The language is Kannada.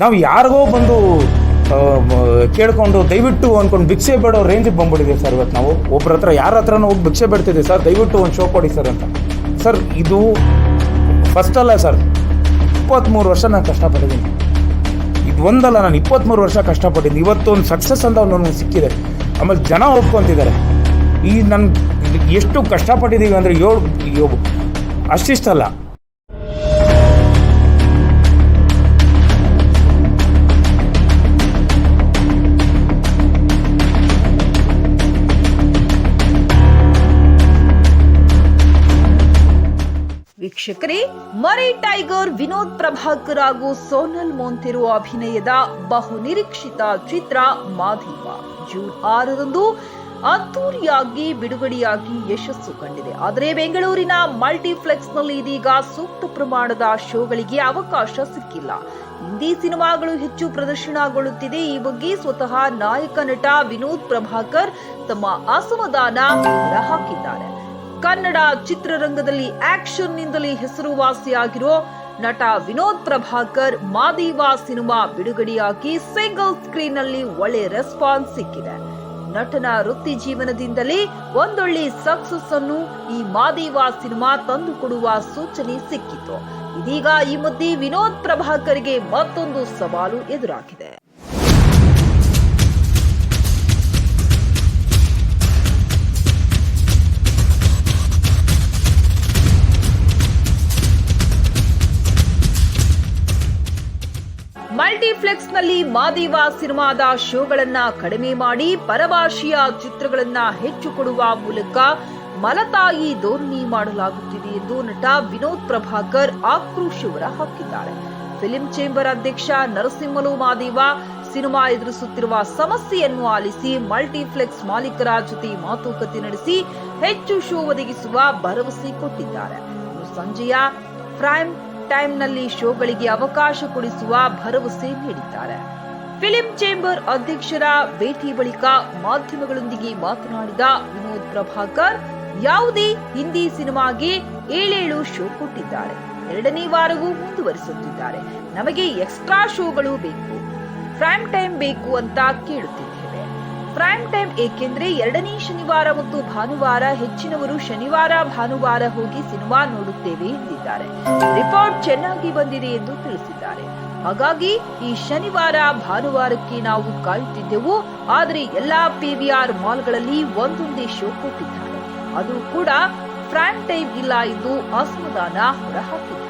ನಾವು ಯಾರಿಗೋ ಬಂದು ಕೇಳಿಕೊಂಡು ದಯವಿಟ್ಟು ಅಂದ್ಕೊಂಡು ಭಿಕ್ಷೆ ಬೇಡೋ ರೇಂಜಿಗೆ ಬಂದ್ಬಿಟ್ಟಿದ್ದೀವಿ ಸರ್ ಇವತ್ತು ನಾವು. ಒಬ್ಬರ ಹತ್ರ, ಯಾರ ಹತ್ರನೂ ಹೋಗಿ ಭಿಕ್ಷೆ ಬಿಡ್ತಿದ್ದೀವಿ ಸರ್. ದಯವಿಟ್ಟು ಒಂದು ಶೋ ಕೊಡಿ ಸರ್ ಅಂತ. ಸರ್, ಇದು ಫಸ್ಟ್ ಅಲ್ಲ ಸರ್. ಇಪ್ಪತ್ತ್ಮೂರು ವರ್ಷ ನಾನು ಕಷ್ಟಪಟ್ಟಿದ್ದೀನಿ. ಇದು ಒಂದಲ್ಲ, ನಾನು ಇಪ್ಪತ್ತ್ಮೂರು ವರ್ಷ ಕಷ್ಟಪಟ್ಟಿದ್ದೀನಿ. ಇವತ್ತು ಒಂದು ಸಕ್ಸಸ್ ಅಂತ ಒಂದು ಸಿಕ್ಕಿದೆ. ಆಮೇಲೆ ಜನ ಒಪ್ಕೊತಿದ್ದಾರೆ. ಈ ನನ್ನ ಎಷ್ಟು ಕಷ್ಟಪಟ್ಟಿದ್ದೀವಿ ಅಂದರೆ ಏಳು, ಅಷ್ಟಿಷ್ಟಲ್ಲ. ವೀಕ್ಷಕರೇ, ಮರಿ ಟೈಗರ್ ವಿನೋದ್ ಪ್ರಭಾಕರ್ ಹಾಗೂ ಸೋನಲ್ ಮೋಂತಿರು ಅಭಿನಯದ ಬಹು ನಿರೀಕ್ಷಿತ ಚಿತ್ರ ಮಾಧೀವ ಜೂನ್ ಆರರಂದು ಅದ್ದೂರಿಯಾಗಿ ಬಿಡುಗಡೆಯಾಗಿ ಯಶಸ್ಸು ಕಂಡಿದೆ. ಆದರೆ ಬೆಂಗಳೂರಿನ ಮಲ್ಟಿಪ್ಲೆಕ್ಸ್ನಲ್ಲಿ ಇದೀಗ ಸೂಕ್ತ ಪ್ರಮಾಣದ ಶೋಗಳಿಗೆ ಅವಕಾಶ ಸಿಕ್ಕಿಲ್ಲ. ಹಿಂದಿ ಸಿನಿಮಾಗಳು ಹೆಚ್ಚು ಪ್ರದರ್ಶನಗೊಳ್ಳುತ್ತಿದೆ. ಈ ಬಗ್ಗೆ ಸ್ವತಃ ನಾಯಕ ನಟ ವಿನೋದ್ ಪ್ರಭಾಕರ್ ತಮ್ಮ ಅಸಮಾಧಾನ ಹೊರಹಾಕಿದ್ದಾರೆ. ಕನ್ನಡ ಚಿತ್ರರಂಗದಲ್ಲಿ ಆಕ್ಷನ್ ನಿಂದಲೇ ಹೆಸರುವಾಸಿಯಾಗಿರೋ ನಟ ವಿನೋದ್ ಪ್ರಭಾಕರ್ ಮಾದಿವಾ ಸಿನಿಮಾ ಬಿಡುಗಡೆಯಾಗಿ ಸಿಂಗಲ್ ಸ್ಕ್ರೀನ್ನಲ್ಲಿ ಒಳ್ಳೆ ರೆಸ್ಪಾನ್ಸ್ ಸಿಕ್ಕಿದೆ. ನಟನ ವೃತ್ತಿ ಜೀವನದಿಂದಲೇ ಒಂದೊಳ್ಳೆ ಸಕ್ಸಸ್ ಅನ್ನು ಈ ಮಾದಿವಾ ಸಿನಿಮಾ ತಂದುಕೊಡುವ ಸೂಚನೆ ಸಿಕ್ಕಿತು. ಇದೀಗ ಈ ಮಧ್ಯೆ ವಿನೋದ್ ಪ್ರಭಾಕರ್ಗೆ ಮತ್ತೊಂದು ಸವಾಲು ಎದುರಾಗಿದೆ. ಮಲ್ಟಿಪ್ಲೆಕ್ಸ್ನಲ್ಲಿ ಮಾದಿವ ಸಿನಿಮಾದ ಶೋಗಳನ್ನ ಕಡಿಮೆ ಮಾಡಿ ಪರಭಾಷೆಯ ಚಿತ್ರಗಳನ್ನ ಹೆಚ್ಚು ಕೊಡುವ ಮೂಲಕ ಮಲತಾಯಿ ಧೋರಣಿ ಮಾಡಲಾಗುತ್ತಿದೆ ಎಂದು ನಟ ವಿನೋದ್ ಪ್ರಭಾಕರ್ ಆಕ್ರೋಶ ಹೊರ ಹಾಕಿದ್ದಾರೆ ಫಿಲಿಂ ಚೇಂಬರ್ ಅಧ್ಯಕ್ಷ ನರಸಿಂಹಲು ಮಾದೇವ ಸಿನಿಮಾ ಎದುರಿಸುತ್ತಿರುವ ಸಮಸ್ಯೆಯನ್ನು ಆಲಿಸಿ ಮಲ್ಟಿಪ್ಲೆಕ್ಸ್ ಮಾಲೀಕರ ಜೊತೆ ಮಾತುಕತೆ ನಡೆಸಿ ಹೆಚ್ಚು ಶೋ ಒದಗಿಸುವ ಭರವಸೆ ಕೊಟ್ಟಿದ್ದಾರೆ. ಸಂಜೆಯ ಪ್ರೈಮ್ ಟೈಮ್ನಲ್ಲಿ ಶೋಗಳಿಗೆ ಅವಕಾಶ ಕೊಡಿಸುವ ಭರವಸೆ ನೀಡಿದ್ದಾರೆ. ಫಿಲಿಂ ಚೇಂಬರ್ ಅಧ್ಯಕ್ಷರ ಭೇಟಿ ಬಳಿಕ ಮಾಧ್ಯಮಗಳೊಂದಿಗೆ ಮಾತನಾಡಿದ ವಿನೋದ್ ಪ್ರಭಾಕರ್, ಯಾವುದೇ ಹಿಂದಿ ಸಿನಿಮಾಗೆ ಏಳೇಳು ಶೋ ಕೊಟ್ಟಿದ್ದಾರೆ. ಎರಡನೇ ವಾರವೂ ಮುಂದುವರಿಸುತ್ತಿದ್ದಾರೆ. ನಮಗೆ ಎಕ್ಸ್ಟ್ರಾ ಶೋಗಳು ಬೇಕು. ಪ್ರೈಮ್ ಟೈಮ್ ಬೇಕು ಅಂತ ಕೇಳುತ್ತಿದ್ದೇವೆ ಪ್ರೈಮ್ ಟೈಮ್ ಏಕೆಂದ್ರೆ ಎರಡನೇ ಶನಿವಾರ ಮತ್ತು ಭಾನುವಾರ ಹೆಚ್ಚಿನವರು ಶನಿವಾರ, ಭಾನುವಾರ ಹೋಗಿ ಸಿನಿಮಾ ನೋಡುತ್ತೇವೆ ಎಂದಿದ್ದಾರೆ. ರಿಪೋರ್ಟ್ ಚೆನ್ನಾಗಿ ಬಂದಿದೆ ಎಂದು ತಿಳಿಸಿದ್ದಾರೆ. ಹಾಗಾಗಿ ಈ ಶನಿವಾರ, ಭಾನುವಾರಕ್ಕೆ ನಾವು ಕಾಯುತ್ತಿದ್ದೆವು. ಆದರೆ ಎಲ್ಲಾ ಪಿವಿಆರ್ ಮಾಲ್ಗಳಲ್ಲಿ ಒಂದೊಂದೇ ಶೋ ಕೊಟ್ಟಿದ್ದಾರೆ. ಅದು ಕೂಡ ಪ್ರೈಮ್ ಟೈಮ್ ಇಲ್ಲ ಎಂದು ಅಸಮಾಧಾನ ಹೊರಹಾಕಿದ್ದಾರೆ